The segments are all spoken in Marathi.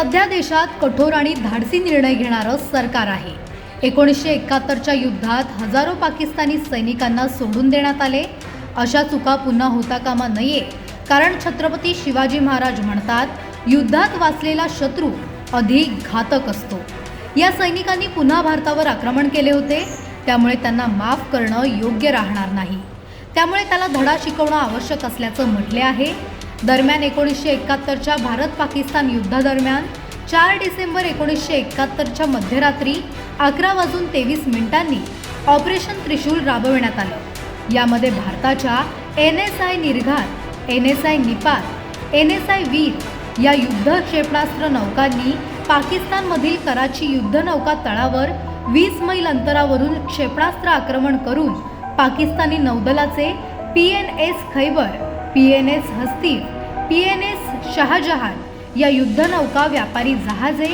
सध्या देशात कठोर आणि धाडसी निर्णय घेणारं सरकार आहे. एकोणीसशे एकाहत्तरच्या युद्धात हजारो पाकिस्तानी सैनिकांना सोडून देण्यात आले. अशा चुका पुन्हा होता कामा नये कारण छत्रपती शिवाजी महाराज म्हणतात युद्धात वाचलेला शत्रू अधिक घातक असतो. या सैनिकांनी पुन्हा भारतावर आक्रमण केले होते. त्यामुळे त्यांना माफ करणं योग्य राहणार नाही. त्यामुळे त्याला धडा शिकवणं आवश्यक असल्याचं म्हटले आहे. दरम्यान एकोणीसशे एकाहत्तरच्या भारत पाकिस्तान युद्धादरम्यान चार डिसेंबर एकोणीसशे एकाहत्तरच्या मध्यरात्री अकरा वाजून तेवीस मिनिटांनी ऑपरेशन त्रिशूल राबविण्यात आलं. यामध्ये भारताच्या N S I Nirghat N S I Nipat N S I Veer या युद्ध क्षेपणास्त्र नौकांनी पाकिस्तानमधील कराची युद्धनौका तळावर वीस मैल अंतरावरून क्षेपणास्त्र आक्रमण करून Pakistani नौदलाचे P N S Khaibar P N S हस्तीफ P N S Shahjahan या युद्धनौका व्यापारी जहाजे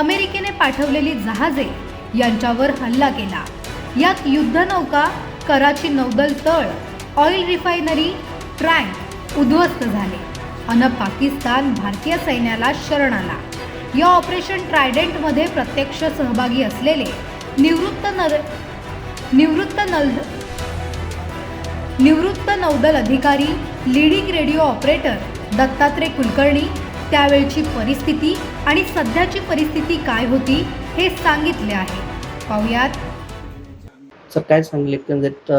अमेरिकेने पाठवलेली जहाजे यांच्यावर हल्ला केला. यात युद्धनौका कराची नौदल तळ ऑइल रिफायनरी ट्रँक उद्ध्वस्त झाले अन पाकिस्तान भारतीय सैन्याला शरण आला. या ऑपरेशन ट्रायडेंटमध्ये प्रत्यक्ष सहभागी असलेले निवृत्त नर निवृत्त नल निवृत्त नौदल अधिकारी leading radio operator Dattatray Kulkarni त्यावेळची परिस्थिती आणि सध्याची परिस्थिती काय होती हे सांगितले आहे. पाहुयात. सर काय सांगले? एकंदरीत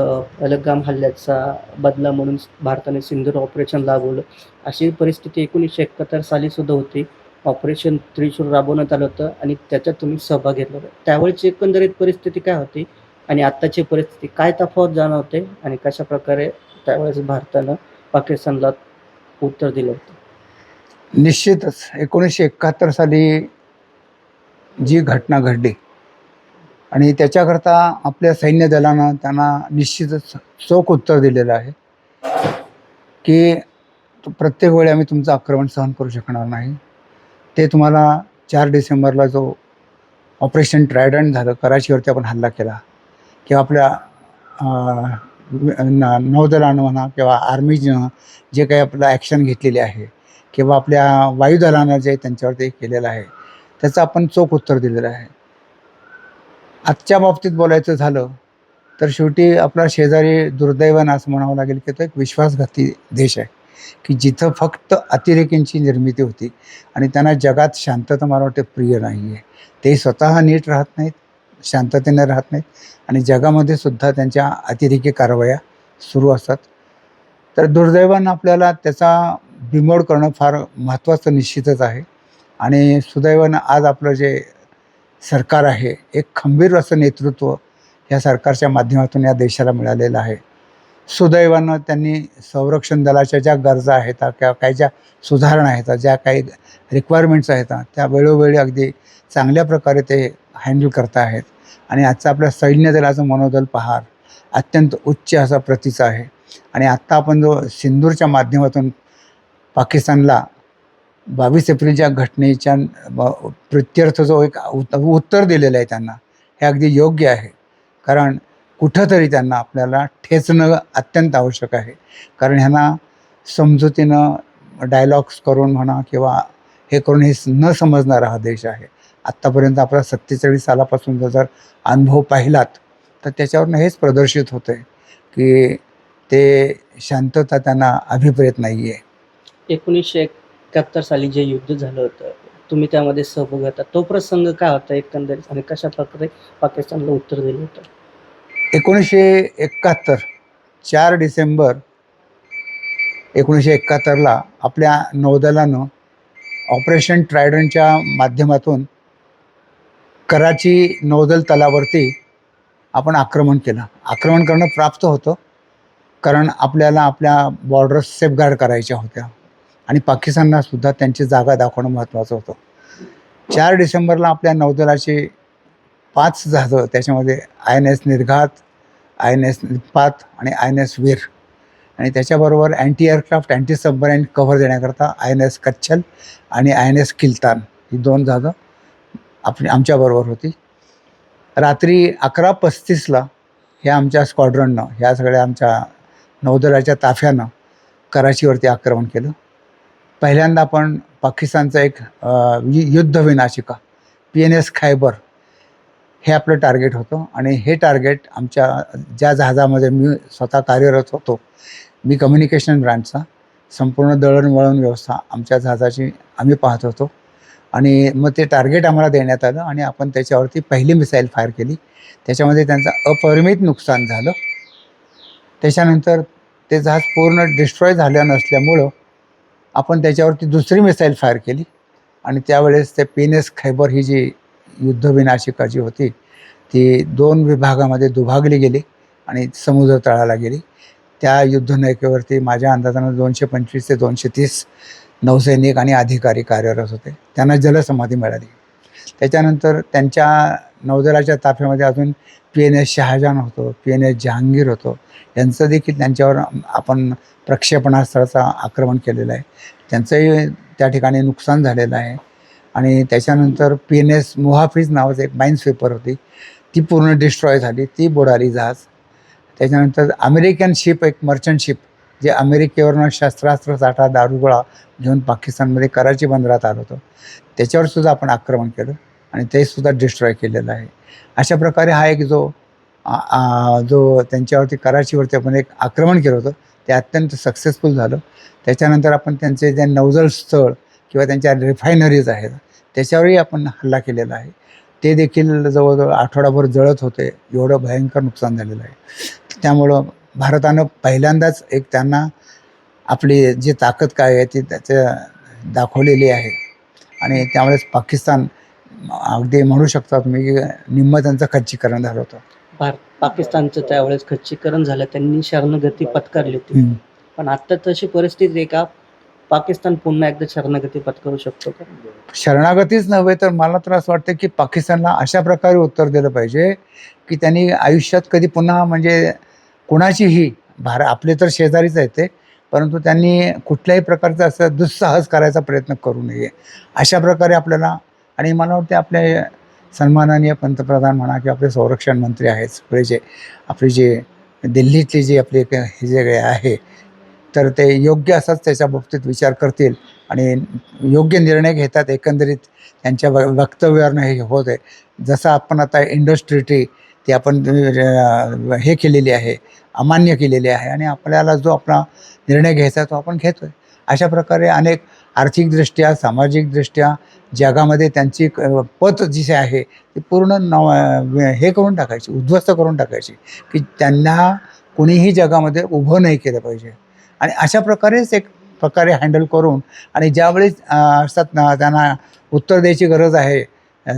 हल्ल्याचा बदला म्हणून भारताने सिंधूर ऑपरेशन राबवलं. अशी परिस्थिती एकोणीसशे एकाहत्तर साली सुद्धा होती. ऑपरेशन त्रिशूर राबवण्यात आलं होतं आणि त्याच्यात तुम्ही सहभाग घेतला होता. त्यावेळची एकंदरीत परिस्थिती काय होती आणि आत्ताची परिस्थिती काय तफावत जाणवते आणि कशा प्रकारे त्यावेळेस भारतानं पाकिस्तानला उत्तर दिलं होतं. निश्चितच. एकोणीसशे एकाहत्तर साली जी घटना घडली आणि त्याच्याकरता आपल्या सैन्य दलानं त्यांना निश्चितच चोख उत्तर दिलेलं आहे की तो प्रत्येक वेळी आम्ही तुमचं आक्रमण सहन करू शकणार नाही. ते तुम्हाला चार डिसेंबरला जो ऑपरेशन ट्रायडंट झालं कराचीवरती आपण हल्ला केला किंवा आपल्या न- नौदलानं म्हणा किंवा आर्मीनं जे काही आपलं ॲक्शन घेतलेली आहे किंवा आपल्या वायुदलानं जे त्यांच्यावरती केलेलं आहे त्याचं आपण चोख उत्तर दिलेलं आहे. आजच्या बाबतीत बोलायचं झालं तर शेवटी आपला शेजारी दुर्दैवानं असं म्हणावं लागेल की तो एक विश्वासघाती देश आहे की जिथं फक्त अतिरेकींची निर्मिती होती आणि त्यांना जगात शांतता मला वाटते प्रिय नाही आहे ते स्वतः नीट राहत नाहीत शांततेने राहत नाहीत. आणि जगामध्ये सुद्धा त्यांच्या अतिरेकी कारवाया सुरू असतात. तर दुर्दैवानं आपल्याला त्याचा बिमोड करणं फार महत्त्वाचं निश्चितच आहे. आणि सुदैवानं आज आपलं जे सरकार आहे एक खंबीर असं नेतृत्व या सरकारच्या माध्यमातून या देशाला मिळालेलं आहे. सुदैवानं त्यांनी संरक्षण दलाच्या ज्या गरजा आहेत किंवा काही ज्या सुधारणा आहेत ज्या काही रिक्वायरमेंट्स आहेत त्या वेळोवेळी अगदी चांगल्या प्रकारे ते हँडल करता आहेत. आणि आजचं आपल्या सैन्य दलाचं मनोदल पहार अत्यंत उच्च असा प्रतीचा आहे. आणि आत्ता आपण जो सिंदूरच्या माध्यमातून पाकिस्तानला बावीस एप्रिलच्या घटनेच्या प्रत्यर्थ जो एक उत- उत्तर दिलेलं आहे त्यांना हे अगदी योग्य आहे. कारण कुठंतरी त्यांना आपल्याला ठेचणं अत्यंत आवश्यक आहे. कारण ह्यांना समजुतीनं डायलॉग्स करून म्हणा किंवा हे करून हे न समजणारा हा देश आहे. आत्तापर्यंत आपला सत्तेचाळीस सालापासूनचा जर अनुभव पाहिलात तर त्याच्यावरनं हेच प्रदर्शित होतं आहे की ते शांतता त्यांना अभिप्रेत नाही आहे एकोणीसशे एकाहत्तर साली जे युद्ध झालं होतं तुम्ही त्यामध्ये सहभाग होता तो प्रसंग काय होता एकंदरीत आणि कशा प्रकारे पाकिस्तानला उत्तर दिलं होतं? एकोणीसशे एकाहत्तर चार डिसेंबर एकोणीसशे एकाहत्तरला आपल्या नौदलानं ऑपरेशन ट्रायडनच्या माध्यमातून कराची नौदल तलावरती आपण आक्रमण केलं. आक्रमण करणं प्राप्त होतं. कारण आपल्याला आपल्या बॉर्डर सेफगार्ड करायच्या होत्या. आणि पाकिस्तानला सुद्धा त्यांची जागा दाखवणं महत्त्वाचं होतं. चार डिसेंबरला आपल्या नौदलाची पाच जहाजं त्याच्यामध्ये I N S Nirghat I N S Nipat आणि आय एन एस वीर. आणि त्याच्याबरोबर anti aircraft anti submarine cover देण्याकरता आय एन एस कच्छल आणि आय एन एस किल्तान ही दोन जहाजं आपली आमच्याबरोबर होती. रात्री अकरा पस्तीसला ह्या आमच्या स्क्वॉड्रननं ह्या सगळ्या आमच्या नौदलाच्या ताफ्यानं कराचीवरती आक्रमण केलं. पहिल्यांदा आपण पाकिस्तानचा एक युद्धविनाशिका युद्ध विनाशिका पी एन एस खायबर हे आपलं टार्गेट होतं. आणि हे टार्गेट आमच्या ज्या जहाजामध्ये मी स्वतः कार्यरत होतो मी कम्युनिकेशन ब्रँडचा संपूर्ण दळणवळण व्यवस्था आमच्या जहाजाची आम्ही पाहत होतो. आणि मग ते टार्गेट आम्हाला देण्यात आलं आणि आपण त्याच्यावरती पहिली मिसाईल फायर केली. त्याच्यामध्ये त्यांचं अपरिमित नुकसान झालं. त्याच्यानंतर ते जहाज पूर्ण डिस्ट्रॉय झालं नसल्यामुळं आपण त्याच्यावरती दुसरी मिसाईल फायर केली. आणि त्यावेळेस ते पेनेस खैबर ही जी युद्धविनाशिका जी होती ती दोन विभागामध्ये दुभागली गेली आणि समुद्र तळाला गेली. त्या युद्धनौकेवरती माझ्या अंदाजानं दोनशे पंचवीस ते दोनशे तीस नौसैनिक आणि अधिकारी कार्यरत होते. त्यांना जलसमाधी मिळाली. त्याच्यानंतर त्यांच्या नौदलाच्या ताफ्यामध्ये अजून पी एन एस शहाजहान होतो पी एन एस जहांगीर होतो. यांचं देखील त्यांच्यावर आपण प्रक्षेपणास्त्राचा आक्रमण केलेलं आहे. त्यांचंही त्या ठिकाणी नुकसान झालेलं आहे. आणि त्याच्यानंतर पी एन एस मुहाफिज नावाचं एक माईन स्वीपर होती. ती पूर्ण डिस्ट्रॉय झाली. ती बुडाली जहाज. त्याच्यानंतर अमेरिकन शिप एक मर्चंट शिप जे अमेरिकेवरनं शस्त्रास्त्र साठा दारुगोळा घेऊन पाकिस्तानमध्ये कराची बंदरात आलं होतं. त्याच्यावरसुद्धा आपण आक्रमण केलं आणि ते सुद्धा डिस्ट्रॉय केलेलं आहे. अशा प्रकारे हा एक जो आ- आ- जो त्यांच्यावरती कराचीवरती आपण एक आक्रमण केलं होतं ते अत्यंत सक्सेसफुल झालं. त्याच्यानंतर आपण त्यांचे जे नौजल स्थळ किंवा त्यांच्या रिफायनरीज आहेत त्याच्यावरही आपण हल्ला केलेला आहे. ते देखील जवळजवळ आठवडाभर जळत होते. एवढं भयंकर नुकसान झालेलं आहे. त्यामुळं भारतानं पहिल्यांदाच एक त्यांना आपली जी ताकद काय आहे ती त्याच्या दाखवलेली आहे. आणि त्यामुळेच पाकिस्तान अगदी म्हणू शकता तुम्ही की निम्म त्यांचं खच्चीकरण झालं होतं. भारत पाकिस्तानचं त्यावेळेस खच्चीकरण झालं त्यांनी शरणगती पत्करली होती. पण आता तशी परिस्थिती आहे का? पाकिस्तान पुन्हा एकदा शरणगती पत्करू शकतो का? शरणागतीच नव्हे तर मला तर असं वाटतं की पाकिस्तानला अशा प्रकारे उत्तर दिलं पाहिजे की त्यांनी आयुष्यात कधी पुन्हा म्हणजे कुणाचीही भार आपले तर शेजारीच आहेत ते परंतु त्यांनी कुठल्याही प्रकारचा असं दुस्साहस करायचा प्रयत्न करू नये. अशा प्रकारे आपल्याला आणि मला वाटते आपले सन्माननीय पंतप्रधान म्हणा किंवा आपले संरक्षण मंत्री आहेत सगळे जे आपले जे दिल्लीतले जे आपले हे जे आहे तर ते योग्य असाच त्याच्या बाबतीत विचार करतील आणि योग्य निर्णय घेतात एकंदरीत त्यांच्या व वक्तव्यावरनं हे होत आहे. जसं आपण आता इंडस्ट्रीटी ती आपण हे केलेली आहे अमान्य केलेली आहे आणि आपल्याला जो आपला निर्णय घ्यायचा तो आपण घेतो आहे अशा प्रकारे अनेक आर्थिकदृष्ट्या सामाजिकदृष्ट्या जगामध्ये त्यांची पत जी आहे ती पूर्ण नव हे करून टाकायची उद्ध्वस्त करून टाकायची की त्यांना कुणीही जगामध्ये उभं नाही केलं पाहिजे. आणि अशा प्रकारेच एक प्रकारे हँडल करून आणि ज्यावेळी असतात ना त्यांना उत्तर द्यायची गरज आहे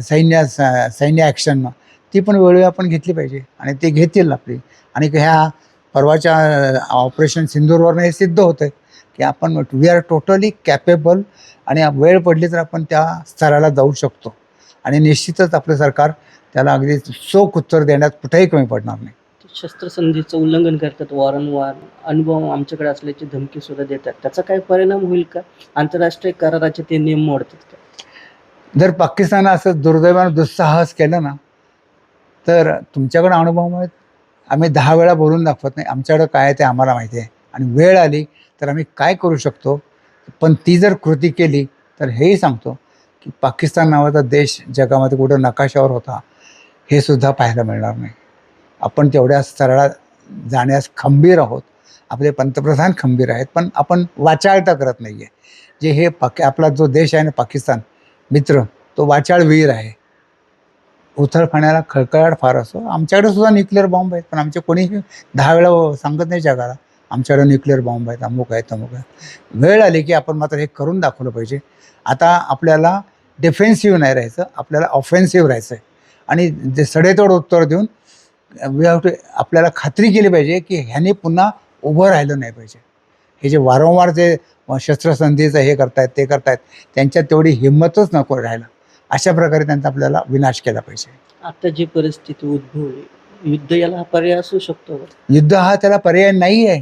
सैन्य स- सैन्य ॲक्शननं ती पण वेळोवेळी आपण घेतली पाहिजे आणि ते घेतील आपली. आणि ह्या परवाच्या ऑपरेशन सिंदूरवरनं हे सिद्ध होतं आहे की आपण वी आर टोटली कॅपेबल आणि वेळ पडली तर आपण त्या स्तराला जाऊ शकतो. आणि निश्चितच आपलं सरकार त्याला अगदी चोख उत्तर देण्यात कुठेही कमी पडणार नाही. शस्त्रसंधीचं उल्लंघन करतात वारंवार. अनुभव आमच्याकडे असल्याची धमकी सुद्धा देतात. त्याचा काय परिणाम होईल का? आंतरराष्ट्रीय कराराचे ते नियम मोडतात का? जर पाकिस्तानं असं दुर्दैवानं दुस्साहस केलं ना तर तुमच्याकडं अनुभवामुळे आम्ही दहा वेळा बोलून दाखवत नाही. आमच्याकडं काय आहे ते आम्हाला माहिती आहे. आणि वेळ आली तर आम्ही काय करू शकतो? पण ती जर कृती केली तर हेही सांगतो की पाकिस्तान नावाचा देश जगामध्ये कुठं नकाशावर होता हे सुद्धा पाहायला मिळणार नाही. आपण तेवढ्या सरळा जाण्यास खंबीर आहोत. आपले पंतप्रधान खंबीर आहेत पण आपण वाचाळता करत नाही आहे जे हे पाक आपला जो देश आहे ना पाकिस्तान मित्र तो वाचाळवीर आहे. उथळखाण्याला खळखळाट फार असतो आमच्याकडे सुद्धा न्यूक्लिअर बॉम्ब आहेत पण आमचे कोणीही दहा वेळा सांगत नाही जगाला आमच्याकडे न्यूक्लिअर बॉम्ब आहेत अमुक आहेत अमुक आहेत. वेळ आली की आपण मात्र हे करून दाखवलं पाहिजे. आता आपल्याला डिफेन्सिव्ह नाही राहायचं आपल्याला ऑफेन्सिव्ह राहायचं आहे. आणि जे सडेतोड उत्तर देऊन वी हॅव टू आपल्याला खात्री केली पाहिजे की ह्याने पुन्हा उभं राहिलं नाही पाहिजे. हे जे वारंवार जे शस्त्रसंधीचं हे करतायत ते करतायत त्यांच्यात तेवढी हिंमतच नको राहायला. अशा प्रकारे त्यांचा आपल्याला विनाश केला पाहिजे. आता जी परिस्थिती उद्भवली युद्ध याला पर्याय असू शकतो? युद्ध हा त्याला पर्याय नाही आहे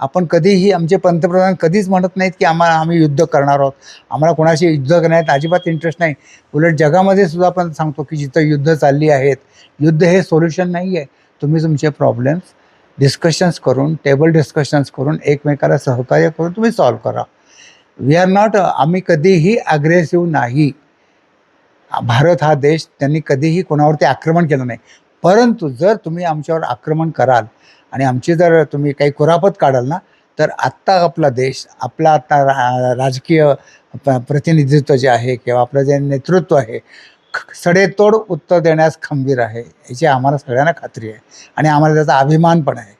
आपण कधीही आमचे पंतप्रधान कधीच म्हणत नाहीत की आम्हाला आम्ही युद्ध करणार आहोत. आम्हाला कोणाशी युद्ध करण्यात अजिबात इंटरेस्ट नाही. उलट जगामध्ये सुद्धा आपण सांगतो की जिथं युद्ध चालली आहेत युद्ध हे सोल्युशन नाही आहे तुम्ही तुमचे प्रॉब्लेम्स डिस्कशन्स करून टेबल डिस्कशन्स करून एकमेकाला सहकार्य करून तुम्ही सॉल्व्ह करा. वी आर नॉट आम्ही कधीही अग्रेसिव्ह नाही. भारत हा देश त्यांनी कधीही कोणावरती आक्रमण केलं नाही. परंतु जर तुम्ही आमच्यावर आक्रमण कराल आणि आमची जर तुम्ही काही कुरापत काढाल ना तर आत्ता आपला देश आपला आत्ता रा राजकीय प प्रतिनिधित्व जे आहे किंवा आपलं जे नेतृत्व आहे ख- सडेतोड उत्तर देण्यास खंबीर आहे याची आम्हाला सगळ्यांना खात्री आहे. आणि आम्हाला त्याचा अभिमान पण आहे.